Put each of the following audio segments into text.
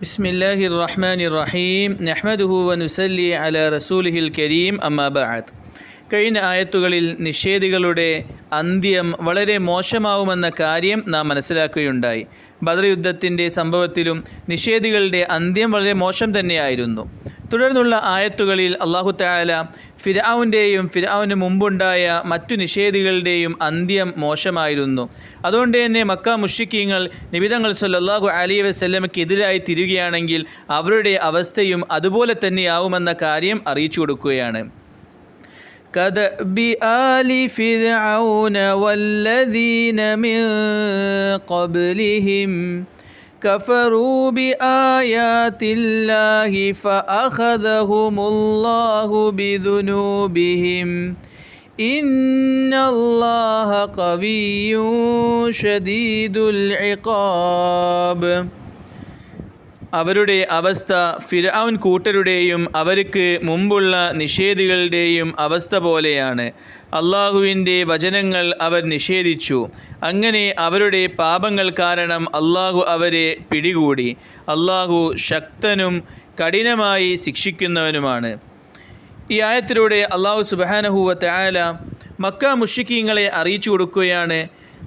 بسم الله الرحمن الرحيم نحمده ونسلي على رسوله الكريم أما بعد കഴിഞ്ഞ ആയത്തുകളിൽ നിഷേധികളുടെ അന്ത്യം വളരെ മോശമാവുമെന്ന കാര്യം നാം മനസ്സിലാക്കുകയുണ്ടായി ബദർ യുദ്ധത്തിൻ്റെ സംഭവത്തിലും നിഷേധികളുടെ അന്ത്യം വളരെ മോശം തന്നെയായിരുന്നു തുടർന്നുള്ള ആയത്തുകളിൽ അള്ളാഹു താല ഫിരാവുൻ്റെയും ഫിരാവിന് മുമ്പുണ്ടായ മറ്റു നിഷേധികളുടെയും അന്ത്യം മോശമായിരുന്നു അതുകൊണ്ട് തന്നെ മക്ക മുഷിക്കീങ്ങൾ നിബിതങ്ങൾ സല്ലാഹു അലി വസ്ല്ലമയ്ക്കെതിരായി തിരികുകയാണെങ്കിൽ അവരുടെ അവസ്ഥയും അതുപോലെ തന്നെയാവുമെന്ന കാര്യം അറിയിച്ചു കൊടുക്കുകയാണ് كدأب آل فرعون والذين من قبلهم كفروا بآيات الله فأخذهم الله بذنوبهم. إن الله قوي شديد العقاب. അവരുടെ അവസ്ഥ ഫിർഔൻ കൂട്ടരുടെയും അവർക്ക് മുമ്പുള്ള നിഷേധികളുടെയും അവസ്ഥ പോലെയാണ്. അള്ളാഹുവിന്റെ വചനങ്ങൾ അവർ നിഷേധിച്ചു. അങ്ങനെ അവരുടെ പാപങ്ങൾ കാരണം അള്ളാഹു അവരെ പിടികൂടി. അള്ളാഹു ശക്തനും കഠിനമായി ശിക്ഷിക്കുന്നവനുമാണ്. ഈ ആയത്തിലൂടെ അള്ളാഹു സുബാനഹുവ തയാല മക്ക മുഷിക്കീങ്ങളെ അറിയിച്ചു കൊടുക്കുകയാണ്.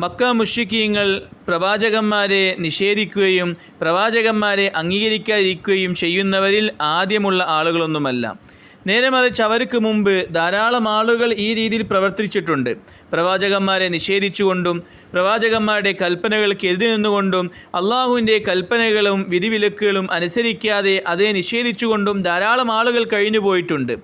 മക്ക മുഷിക്കീങ്ങൾ പ്രവാചകന്മാരെ നിഷേധിക്കുകയും പ്രവാചകന്മാരെ അംഗീകരിക്കാതിരിക്കുകയും ചെയ്യുന്നവരിൽ ആദ്യമുള്ള ആളുകളൊന്നുമല്ല. നേരെ മറിച്ച് അവർക്ക് മുമ്പ് ധാരാളം ആളുകൾ ഈ രീതിയിൽ പ്രവർത്തിച്ചിട്ടുണ്ട്. പ്രവാചകന്മാരെ നിഷേധിച്ചുകൊണ്ടും പ്രവാചകന്മാരുടെ കൽപ്പനകൾക്ക് എതിരെ നിന്നുകൊണ്ടും അള്ളാഹുവിന്റെ കൽപ്പനകളും വിധിവിലക്കുകളും അനുസരിക്കാതെ അതേ നിഷേധിച്ചുകൊണ്ടും ധാരാളം ആളുകൾ കഴിഞ്ഞു പോയിട്ടുണ്ട്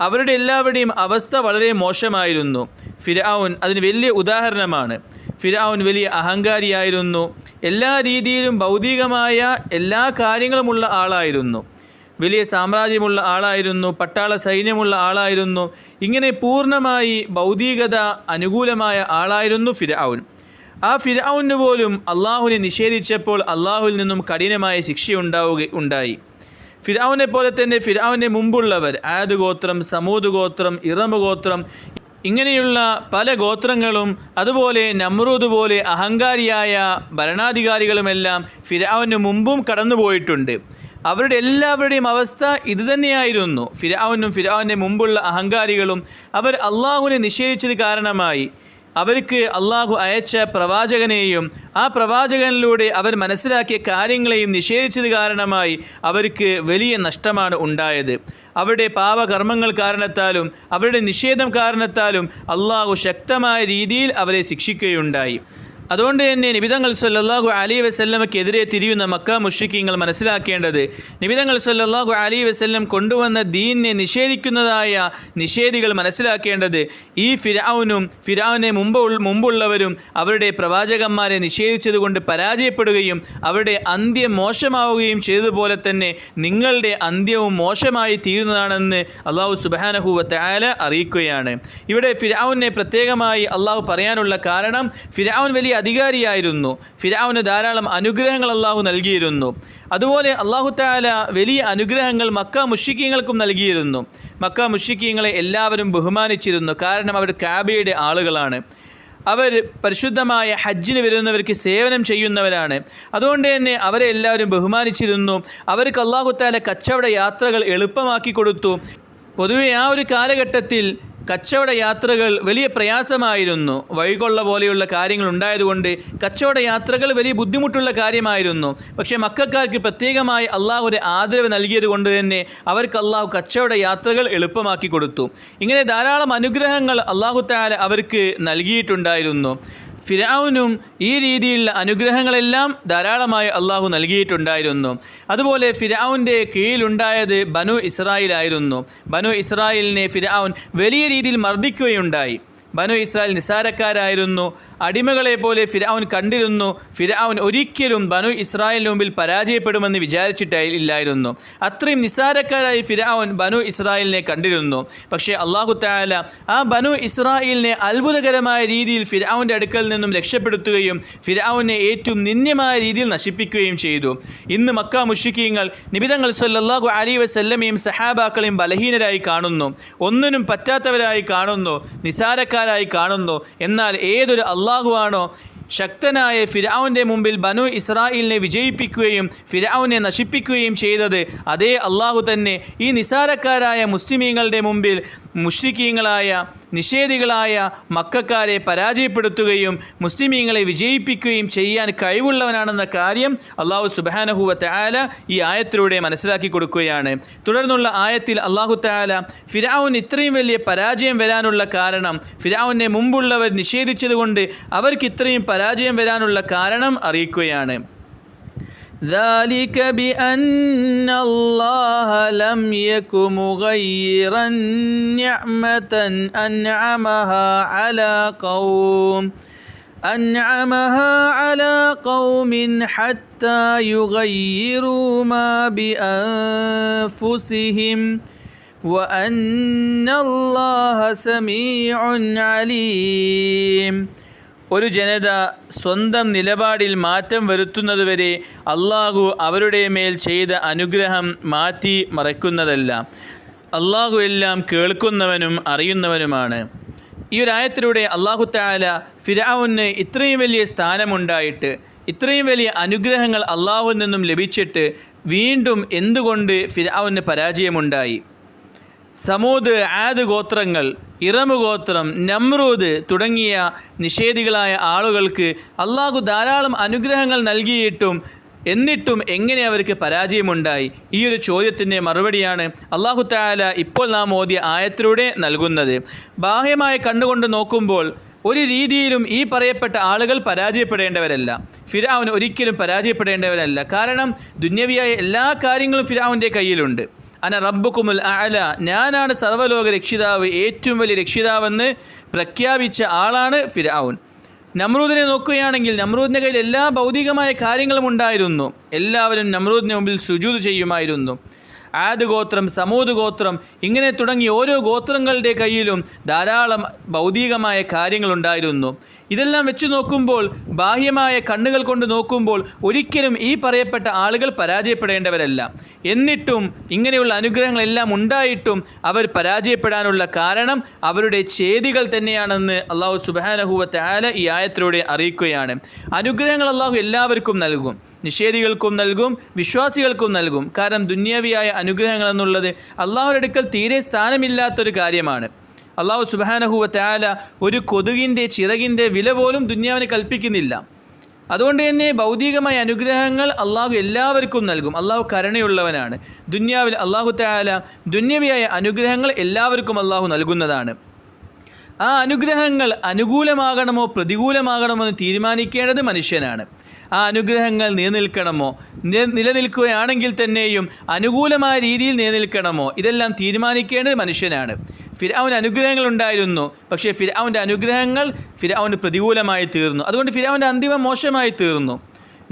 അവരുടെ എല്ലാവരുടെയും അവസ്ഥ വളരെ മോശമായിരുന്നു. ഫിരാവുൻ അതിന് വലിയ ഉദാഹരണമാണ്. ഫിരാവുൻ വലിയ അഹങ്കാരിയായിരുന്നു. എല്ലാ രീതിയിലും ഭൗതികമായ എല്ലാ കാര്യങ്ങളുമുള്ള ആളായിരുന്നു. വലിയ സാമ്രാജ്യമുള്ള ആളായിരുന്നു. പട്ടാള സൈന്യമുള്ള ആളായിരുന്നു. ഇങ്ങനെ പൂർണമായി ഭൗതികത അനുകൂലമായ ആളായിരുന്നു ഫിരാവുൻ ആ ഫിരാവുന് പോലും അള്ളാഹുവിനെ നിഷേധിച്ചപ്പോൾ അള്ളാഹുവിൽ നിന്നും കഠിനമായ ശിക്ഷയുണ്ടാവുക ഉണ്ടായി. ഫിരാവിനെ പോലെ തന്നെ ഫിരാവിന് മുമ്പുള്ളവർ ആദ് ഗോത്രം സമൂത് ഗോത്രം ഇറമ ഗോത്രം ഇങ്ങനെയുള്ള പല ഗോത്രങ്ങളും അതുപോലെ നമ്രൂദ് പോലെ അഹങ്കാരിയായ ഭരണാധികാരികളുമെല്ലാം ഫിരാവിന് മുമ്പും കടന്നുപോയിട്ടുണ്ട്. അവരുടെ എല്ലാവരുടെയും അവസ്ഥ ഇതുതന്നെയായിരുന്നു ഫിരാവിനും ഫിരാവിന്റെ മുമ്പുള്ള അഹങ്കാരികളും അവർ അള്ളാഹുവിനെ നിഷേധിച്ചത് കാരണമായി. അവർക്ക് അള്ളാഹു അയച്ച പ്രവാചകനെയും ആ പ്രവാചകനിലൂടെ അവർ മനസ്സിലാക്കിയ കാര്യങ്ങളെയും നിഷേധിച്ചത് കാരണമായി അവർക്ക് വലിയ നഷ്ടമാണ് ഉണ്ടായത്. അവരുടെ പാപകർമ്മങ്ങൾ കാരണത്താലും അവരുടെ നിഷേധം കാരണത്താലും അള്ളാഹു ശക്തമായ രീതിയിൽ അവരെ ശിക്ഷിക്കുകയുണ്ടായി. അതുകൊണ്ട് തന്നെ നിബിതങ്ങൾ സല്ലാഹു അലി വസ്ല്ലമക്കെതിരെ തിരിയുന്ന മക്ക മുഷിക്കിങ്ങൾ മനസ്സിലാക്കേണ്ടത് നിബിതങ്ങൾ സല്ലാഹു അലി വസ്ല്ലം കൊണ്ടുവന്ന ദീനിനെ നിഷേധിക്കുന്നതായ നിഷേധികൾ മനസ്സിലാക്കേണ്ടത് ഈ ഫിരാവുനും ഫിരാവിനെ മുമ്പ് മുമ്പുള്ളവരും അവരുടെ പ്രവാചകന്മാരെ നിഷേധിച്ചതുകൊണ്ട് പരാജയപ്പെടുകയും അവരുടെ അന്ത്യം മോശമാവുകയും ചെയ്തതുപോലെ തന്നെ നിങ്ങളുടെ അന്ത്യവും മോശമായി തീരുന്നതാണെന്ന് അള്ളാഹു സുബാനഹുവ തയാല അറിയിക്കുകയാണ്. ഇവിടെ ഫിരാവുനെ പ്രത്യേകമായി അള്ളാഹു പറയാനുള്ള കാരണം ഫിരാവുൻ വലിയ അധികാരിയായിരുന്നു. ഫിരാവിന് ധാരാളം അനുഗ്രഹങ്ങൾ അള്ളാഹു നൽകിയിരുന്നു. അതുപോലെ അള്ളാഹു താല വലിയ അനുഗ്രഹങ്ങൾ മക്ക മുഷിക്കീങ്ങൾക്കും നൽകിയിരുന്നു. മക്ക മുഷിക്കീങ്ങളെ എല്ലാവരും ബഹുമാനിച്ചിരുന്നു. കാരണം അവർ കാബയുടെ ആളുകളാണ്. അവർ പരിശുദ്ധമായ ഹജ്ജിന് വരുന്നവർക്ക് സേവനം ചെയ്യുന്നവരാണ്. അതുകൊണ്ട് തന്നെ അവരെ എല്ലാവരും ബഹുമാനിച്ചിരുന്നു. അവർക്ക് അള്ളാഹുത്താല കച്ചവട യാത്രകൾ എളുപ്പമാക്കി കൊടുത്തു. പൊതുവെ ആ ഒരു കാലഘട്ടത്തിൽ കച്ചവട യാത്രകൾ വലിയ പ്രയാസമായിരുന്നു. വഴികൊള്ള പോലെയുള്ള കാര്യങ്ങൾ ഉണ്ടായതുകൊണ്ട് കച്ചവട യാത്രകൾ വലിയ ബുദ്ധിമുട്ടുള്ള കാര്യമായിരുന്നു. പക്ഷേ മക്കാർക്ക് പ്രത്യേകമായി അള്ളാഹു ഒരു ആദരവ് നൽകിയത് കൊണ്ട് തന്നെ അവർക്ക് അള്ളാഹു കച്ചവട യാത്രകൾ എളുപ്പമാക്കി കൊടുത്തു. ഇങ്ങനെ ധാരാളം അനുഗ്രഹങ്ങൾ അള്ളാഹു താല അവർക്ക് നൽകിയിട്ടുണ്ടായിരുന്നു. ഫിരാവിനും ഈ രീതിയിലുള്ള അനുഗ്രഹങ്ങളെല്ലാം ധാരാളമായി അള്ളാഹു നൽകിയിട്ടുണ്ടായിരുന്നു. അതുപോലെ ഫിരാവിന്റെ കീഴിലുണ്ടായത് ബനു ഇസ്രായേലായിരുന്നു. ബനു ഇസ്രായേലിനെ ഫിരാവുൻ വലിയ രീതിയിൽ മർദ്ദിക്കുകയുണ്ടായി. ബനു ഇസ്രായേൽ നിസാരക്കാരായിരുന്നു അടിമകളെ പോലെ ഫിരാവുൻ കണ്ടിരുന്നു. ഫിരാവുൻ ഒരിക്കലും ബനു ഇസ്രായേലിന് മുമ്പിൽ പരാജയപ്പെടുമെന്ന് വിചാരിച്ചിട്ടില്ലായിരുന്നു. അത്രയും നിസാരക്കാരായി ഫിരാവുൻ ബനു ഇസ്രായേലിനെ കണ്ടിരുന്നു. പക്ഷേ അള്ളാഹു താല ആ ബനു ഇസ്രായേലിനെ അത്ഭുതകരമായ രീതിയിൽ ഫിരാവുന്റെ അടുക്കൽ നിന്നും രക്ഷപ്പെടുത്തുകയും ഫിരാവുനെ ഏറ്റവും നിന്ദ്യമായ രീതിയിൽ നശിപ്പിക്കുകയും ചെയ്തു. ഇന്ന് മക്ക മുഷിക്കീങ്ങൾ നിബിതങ്ങൾ സല്ലാഹു അലി വസല്ലമയും സഹാബാക്കളെയും ബലഹീനരായി കാണുന്നു. ഒന്നിനും പറ്റാത്തവരായി കാണുന്നു. നിസാരക്കാരായി കാണുന്നു. എന്നാൽ ഏതൊരു അള്ളാഹുവാണോ ശക്തനായ ഫിരാവുന്റെ മുമ്പിൽ ബനു ഇസ്രായേലിനെ വിജയിപ്പിക്കുകയും ഫിരാവുനെ നശിപ്പിക്കുകയും ചെയ്തത് അതേ അള്ളാഹു തന്നെ. ഈ നിസാരക്കാരായ മുസ്ലിമീങ്ങളുടെ മുമ്പിൽ മുഷ്രിക്കീങ്ങളായ നിഷേധികളായ മക്കാരെ പരാജയപ്പെടുത്തുകയും മുസ്ലിമീങ്ങളെ വിജയിപ്പിക്കുകയും ചെയ്യാൻ കഴിവുള്ളവനാണെന്ന കാര്യം അള്ളാഹു സുബാനഹുവ തയാല ഈ ആയത്തിലൂടെ മനസ്സിലാക്കി കൊടുക്കുകയാണ്. തുടർന്നുള്ള ആയത്തിൽ അള്ളാഹു തയാല ഫിരാവുൻ ഇത്രയും വലിയ പരാജയം വരാനുള്ള കാരണം ഫിരാവുനെ മുമ്പുള്ളവർ നിഷേധിച്ചതുകൊണ്ട് അവർക്ക് ഇത്രയും പരാജയം വരാനുള്ള കാരണം അറിയിക്കുകയാണ്. ذلك بأن الله لم يك مغيرا نعمة أنعمها على قوم أنعمها على قوم حتى يغيروا ما بأنفسهم وأن الله سميع عليم. ഒരു ജനത സ്വന്തം നിലപാടിൽ മാറ്റം വരുത്തുന്നതുവരെ അള്ളാഹു അവരുടെ മേൽ ചെയ്ത അനുഗ്രഹം മാറ്റി മറയ്ക്കുന്നതല്ല. അള്ളാഹു എല്ലാം കേൾക്കുന്നവനും അറിയുന്നവനുമാണ്. ഈ ഒരു ആയത്തിലൂടെ അള്ളാഹു താല ഫിരാവുന് ഇത്രയും വലിയ സ്ഥാനമുണ്ടായിട്ട് ഇത്രയും വലിയ അനുഗ്രഹങ്ങൾ അള്ളാഹുവിൽ നിന്നും ലഭിച്ചിട്ട് വീണ്ടും എന്തുകൊണ്ട് ഫിരാവുന് പരാജയമുണ്ടായി? സമൂത് ആദ് ഗോത്രങ്ങൾ ഇറമു ഗോത്രം നമ്രൂദ് തുടങ്ങിയ നിഷേധികളായ ആളുകൾക്ക് അള്ളാഹു ധാരാളം അനുഗ്രഹങ്ങൾ നൽകിയിട്ടും എന്നിട്ടും എങ്ങനെ അവർക്ക് പരാജയമുണ്ടായി? ഈ ഒരു ചോദ്യത്തിന്റെ മറുപടിയാണ് അള്ളാഹു താല ഇപ്പോൾ നാം ഓതിയ ആയത്തിലൂടെ നൽകുന്നത്. ബാഹ്യമായി കണ്ടുകൊണ്ട് നോക്കുമ്പോൾ ഒരു രീതിയിലും ഈ പറയപ്പെട്ട ആളുകൾ പരാജയപ്പെടേണ്ടവരല്ല. ഫിരാവിന് ഒരിക്കലും പരാജയപ്പെടേണ്ടവരല്ല. കാരണം ദുന്യവിയായ എല്ലാ കാര്യങ്ങളും ഫിരാവിന്റെ കയ്യിലുണ്ട്. അന റബ്ബുക്കുമുൽ അല ഞാനാണ് സർവലോക രക്ഷിതാവ് ഏറ്റവും വലിയ രക്ഷിതാവെന്ന് പ്രഖ്യാപിച്ച ആളാണ് ഫിരാവുൻ നമ്രൂദിനെ നോക്കുകയാണെങ്കിൽ നമ്രൂദിന്റെ കയ്യിൽ എല്ലാ ഭൗതികമായ കാര്യങ്ങളും ഉണ്ടായിരുന്നു. എല്ലാവരും നമ്രൂദിന് മുമ്പിൽ സുജൂത് ചെയ്യുമായിരുന്നു. ആദ് ഗോത്രം സമൂത് ഗോത്രം ഇങ്ങനെ തുടങ്ങി ഓരോ ഗോത്രങ്ങളുടെ കയ്യിലും ധാരാളം ഭൗതികമായ കാര്യങ്ങളുണ്ടായിരുന്നു. ഇതെല്ലാം വെച്ച് നോക്കുമ്പോൾ ബാഹ്യമായ കണ്ണുകൾ കൊണ്ട് നോക്കുമ്പോൾ ഒരിക്കലും ഈ പറയപ്പെട്ട ആളുകൾ പരാജയപ്പെടേണ്ടവരല്ല. എന്നിട്ടും ഇങ്ങനെയുള്ള അനുഗ്രഹങ്ങളെല്ലാം ഉണ്ടായിട്ടും അവർ പരാജയപ്പെടാനുള്ള കാരണം അവരുടെ ചേതികൾ തന്നെയാണെന്ന് അള്ളാഹു സുബാനഹുവ താല ഈ ആയത്തിലൂടെ അറിയിക്കുകയാണ്. അനുഗ്രഹങ്ങൾ അള്ളാഹു എല്ലാവർക്കും നൽകും. നിഷേധികൾക്കും നൽകും വിശ്വാസികൾക്കും നൽകും. കാരണം ദുന്യാവിയായ അനുഗ്രഹങ്ങൾ എന്നുള്ളത് അള്ളാഹുരടുക്കൽ തീരെ സ്ഥാനമില്ലാത്തൊരു കാര്യമാണ്. അള്ളാഹു സുബാനഹുവ താല ഒരു കൊതുകിന്റെ ചിറകിന്റെ വില പോലും ദുന്യാവിന് കൽപ്പിക്കുന്നില്ല. അതുകൊണ്ട് തന്നെ ഭൗതികമായ അനുഗ്രഹങ്ങൾ അള്ളാഹു എല്ലാവർക്കും നൽകും. അള്ളാഹു കരുണയുള്ളവനാണ്. ദുന്യാവിൽ അള്ളാഹു താല ദുന്യവിയായ അനുഗ്രഹങ്ങൾ എല്ലാവർക്കും അള്ളാഹു നൽകുന്നതാണ്. ആ അനുഗ്രഹങ്ങൾ അനുകൂലമാകണമോ പ്രതികൂലമാകണമോ എന്ന് തീരുമാനിക്കേണ്ടത് മനുഷ്യനാണ്. ആ അനുഗ്രഹങ്ങൾ നിലനിൽക്കണമോ? നിലനിൽക്കുകയാണെങ്കിൽ തന്നെയും അനുകൂലമായ രീതിയിൽ നിലനിൽക്കണമോ? ഇതെല്ലാം തീരുമാനിക്കേണ്ടത് മനുഷ്യനാണ്. ഫിരാവിന് അനുഗ്രഹങ്ങൾ ഉണ്ടായിരുന്നു. പക്ഷേ ഫിരാവിന്റെ അനുഗ്രഹങ്ങൾ ഫിരാവിന് പ്രതികൂലമായി തീർന്നു. അതുകൊണ്ട് ഫിരാവിന്റെ അന്തിമം മോശമായി തീർന്നു.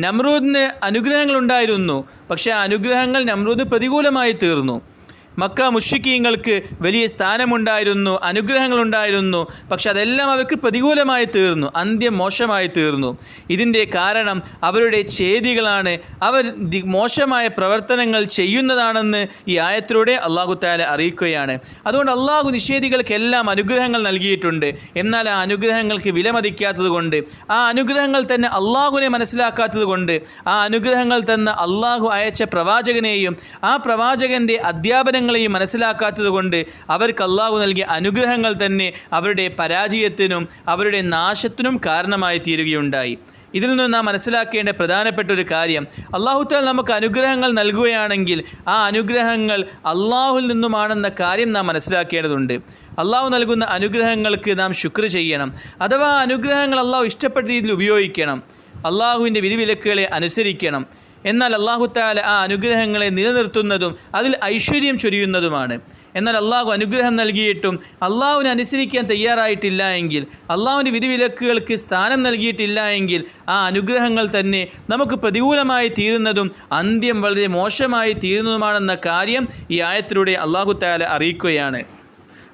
നമ്രൂദിന് അനുഗ്രഹങ്ങൾ ഉണ്ടായിരുന്നു. പക്ഷേ ആ അനുഗ്രഹങ്ങൾ നമ്രൂദ് പ്രതികൂലമായി തീർന്നു. മക്ക മുഷിക്കീങ്ങൾക്ക് വലിയ സ്ഥാനമുണ്ടായിരുന്നു അനുഗ്രഹങ്ങളുണ്ടായിരുന്നു. പക്ഷെ അതെല്ലാം അവർക്ക് പ്രതികൂലമായി തീർന്നു അന്ത്യം മോശമായി തീർന്നു. ഇതിന്റെ കാരണം അവരുടെ ചേതികളാണ്. അവർ മോശമായ പ്രവർത്തനങ്ങൾ ചെയ്യുന്നതാണെന്ന് ഈ ആയത്തിലൂടെ അള്ളാഹു താല അറിയിക്കുകയാണ്. അതുകൊണ്ട് അള്ളാഹു നിഷേധികൾക്കെല്ലാം അനുഗ്രഹങ്ങൾ നൽകിയിട്ടുണ്ട്. എന്നാൽ ആ അനുഗ്രഹങ്ങൾക്ക് വിലമതിക്കാത്തതുകൊണ്ട് ആ അനുഗ്രഹങ്ങൾ തന്നെ അള്ളാഹുവിനെ മനസ്സിലാക്കാത്തത് കൊണ്ട് ആ അനുഗ്രഹങ്ങൾ തന്ന അള്ളാഹു അയച്ച പ്രവാചകനെയും ആ പ്രവാചകന്റെ അധ്യാപനങ്ങളെയും മനസ്സിലാക്കാത്തത് കൊണ്ട് അവർക്ക് അള്ളാഹു നൽകിയ അനുഗ്രഹങ്ങൾ തന്നെ അവരുടെ പരാജയത്തിനും അവരുടെ നാശത്തിനും കാരണമായി തീരുകയുണ്ടായി. ഇതിൽ നിന്ന് നാം മനസ്സിലാക്കേണ്ട പ്രധാനപ്പെട്ട ഒരു കാര്യം അള്ളാഹുത്താൽ നമുക്ക് അനുഗ്രഹങ്ങൾ നൽകുകയാണെങ്കിൽ ആ അനുഗ്രഹങ്ങൾ അള്ളാഹുൽ നിന്നുമാണെന്ന കാര്യം നാം മനസ്സിലാക്കേണ്ടതുണ്ട്. അള്ളാഹു നൽകുന്ന അനുഗ്രഹങ്ങൾക്ക് നാം ശുക്ർ ചെയ്യണം അഥവാ അനുഗ്രഹങ്ങൾ അള്ളാഹു ഇഷ്ടപ്പെട്ട രീതിയിൽ ഉപയോഗിക്കണം. അള്ളാഹുവിന്റെ വിധിവിലക്കുകളെ അനുസരിക്കണം. എന്നാൽ അള്ളാഹു താല ആ അനുഗ്രഹങ്ങളെ നിലനിർത്തുന്നതും അതിൽ ഐശ്വര്യം ചൊരിയുന്നതുമാണ്. എന്നാൽ അള്ളാഹു അനുഗ്രഹം നൽകിയിട്ടും അള്ളാഹുവിനെ അനുസരിക്കാൻ തയ്യാറായിട്ടില്ല എങ്കിൽ അള്ളാഹുവിന്റെ വിധിവിലക്കുകൾക്ക് സ്ഥാനം നൽകിയിട്ടില്ല എങ്കിൽ ആ അനുഗ്രഹങ്ങൾ തന്നെ നമുക്ക് പ്രതികൂലമായി തീരുന്നതും അന്ത്യം വളരെ മോശമായി തീരുന്നതുമാണെന്ന കാര്യം ഈ ആയത്തിലൂടെ അള്ളാഹു താല അറിയിക്കുകയാണ്.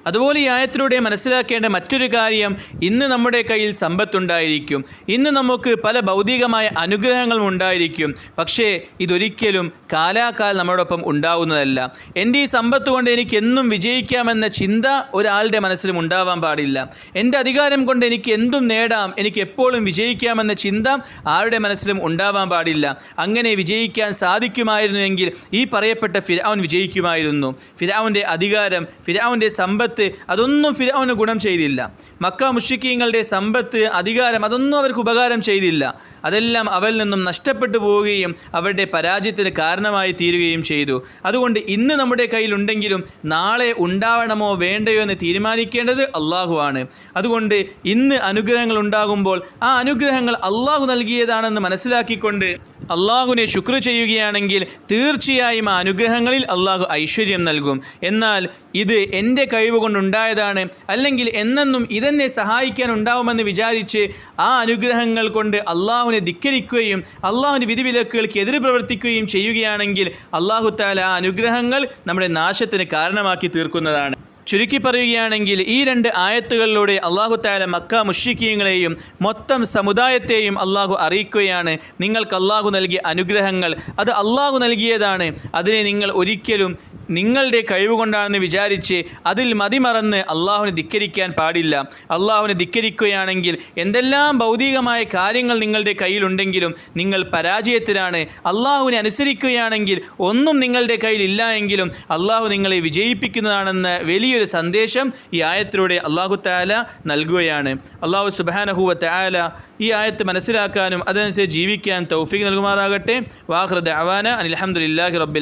അതുപോലെ ഈ ആയത്തിലൂടെ മനസ്സിലാക്കേണ്ട മറ്റൊരു കാര്യം ഇന്ന് നമ്മുടെ കയ്യിൽ സമ്പത്തുണ്ടായിരിക്കും. ഇന്ന് നമുക്ക് പല ഭൗതികമായ അനുഗ്രഹങ്ങളും ഉണ്ടായിരിക്കും. പക്ഷേ ഇതൊരിക്കലും കാലാകാലം നമ്മളോടൊപ്പം ഉണ്ടാവുന്നതല്ല. എന്റെ ഈ സമ്പത്ത് കൊണ്ട് എനിക്ക് എന്നും വിജയിക്കാമെന്ന ചിന്ത ഒരാളുടെ മനസ്സിലും ഉണ്ടാവാൻ പാടില്ല. എന്റെ അധികാരം കൊണ്ട് എനിക്ക് എന്തും നേടാം എനിക്ക് എപ്പോഴും വിജയിക്കാമെന്ന ചിന്ത ആരുടെ മനസ്സിലും ഉണ്ടാവാൻ പാടില്ല. അങ്ങനെ വിജയിക്കാൻ സാധിക്കുമായിരുന്നുവെങ്കിൽ ഈ പറയപ്പെട്ട ഫിരാവൻ വിജയിക്കുമായിരുന്നു. ഫിരാവന്റെ അധികാരം ഫിരാവന്റെ സമ്പത്ത് അതൊന്നും ഫിരാവുന് ഗുണം ചെയ്തില്ല. മക്ക മുഷിക്കീങ്ങളുടെ സമ്പത്ത് അധികാരം അതൊന്നും അവർക്ക് ഉപകാരം ചെയ്തില്ല. അതെല്ലാം അവരിൽ നിന്നും നഷ്ടപ്പെട്ടു പോവുകയും അവരുടെ പരാജയത്തിന് കാരണമായി തീരുകയും ചെയ്തു. അതുകൊണ്ട് ഇന്ന് നമ്മുടെ കയ്യിലുണ്ടെങ്കിലും നാളെ ഉണ്ടാവണമോ വേണ്ടയോ എന്ന് തീരുമാനിക്കേണ്ടത് അള്ളാഹുവാണ് അതുകൊണ്ട് ഇന്ന് അനുഗ്രഹങ്ങൾ ഉണ്ടാകുമ്പോൾ ആ അനുഗ്രഹങ്ങൾ അള്ളാഹു നൽകിയതാണെന്ന് മനസ്സിലാക്കിക്കൊണ്ട് അള്ളാഹുവിനെ ശുക്ർ ചെയ്യുകയാണെങ്കിൽ തീർച്ചയായും ആ അനുഗ്രഹങ്ങളിൽ അള്ളാഹു ഐശ്വര്യം നൽകും. എന്നാൽ ഇത് എന്റെ കഴിവ് കൊണ്ടുണ്ടായതാണ്. അല്ലെങ്കിൽ എന്നെന്നും ഇതെന്നെ സഹായിക്കാൻ ഉണ്ടാവുമെന്ന് വിചാരിച്ച് ആ അനുഗ്രഹങ്ങൾ കൊണ്ട് അള്ളാഹുവിനെ ധിക്കരിക്കുകയും അള്ളാഹുവിന്റെ വിധിവിലക്കുകൾക്ക് എതിര് പ്രവർത്തിക്കുകയും ചെയ്യുകയാണെങ്കിൽ അള്ളാഹു താല ആ അനുഗ്രഹങ്ങൾ നമ്മുടെ നാശത്തിന് കാരണമാക്കി തീർക്കുന്നതാണ്. ചുരുക്കി പറയുകയാണെങ്കിൽ ഈ രണ്ട് ആയത്തുകളിലൂടെ അള്ളാഹു താല മക്ക മുഷിക്കീങ്ങളെയും മൊത്തം സമുദായത്തെയും അള്ളാഹു അറിയിക്കുകയാണ്. നിങ്ങൾക്ക് അള്ളാഹു നൽകിയ അനുഗ്രഹങ്ങൾ. അത് അള്ളാഹു നൽകിയതാണ്. അതിനെ നിങ്ങൾ ഒരിക്കലും നിങ്ങളുടെ കഴിവ് കൊണ്ടാണെന്ന് വിചാരിച്ച് അതിൽ മതിമറന്ന് അള്ളാഹുവിനെ ധിക്കരിക്കാൻ പാടില്ല. അള്ളാഹുവിനെ ധിക്കരിക്കുകയാണെങ്കിൽ എന്തെല്ലാം ഭൗതികമായ കാര്യങ്ങൾ നിങ്ങളുടെ കയ്യിലുണ്ടെങ്കിലും നിങ്ങൾ പരാജയത്തിലാണ്. അള്ളാഹുവിനെ അനുസരിക്കുകയാണെങ്കിൽ ഒന്നും നിങ്ങളുടെ കയ്യിൽ ഇല്ല എങ്കിലും അള്ളാഹു നിങ്ങളെ വിജയിപ്പിക്കുന്നതാണെന്ന വലിയൊരു സന്ദേശം ഈ ആയത്തിലൂടെ അള്ളാഹു താല നൽകുകയാണ്. അള്ളാഹു സുബാനഹുവ താല ഈ ആയത്ത് മനസ്സിലാക്കാനും അതനുസരിച്ച് ജീവിക്കാൻ തൗഫീഖ് നൽകുമാറാകട്ടെ. വാഹൃദ് അവാന അലഹമുല്ലാഹി റബ്ബിൽ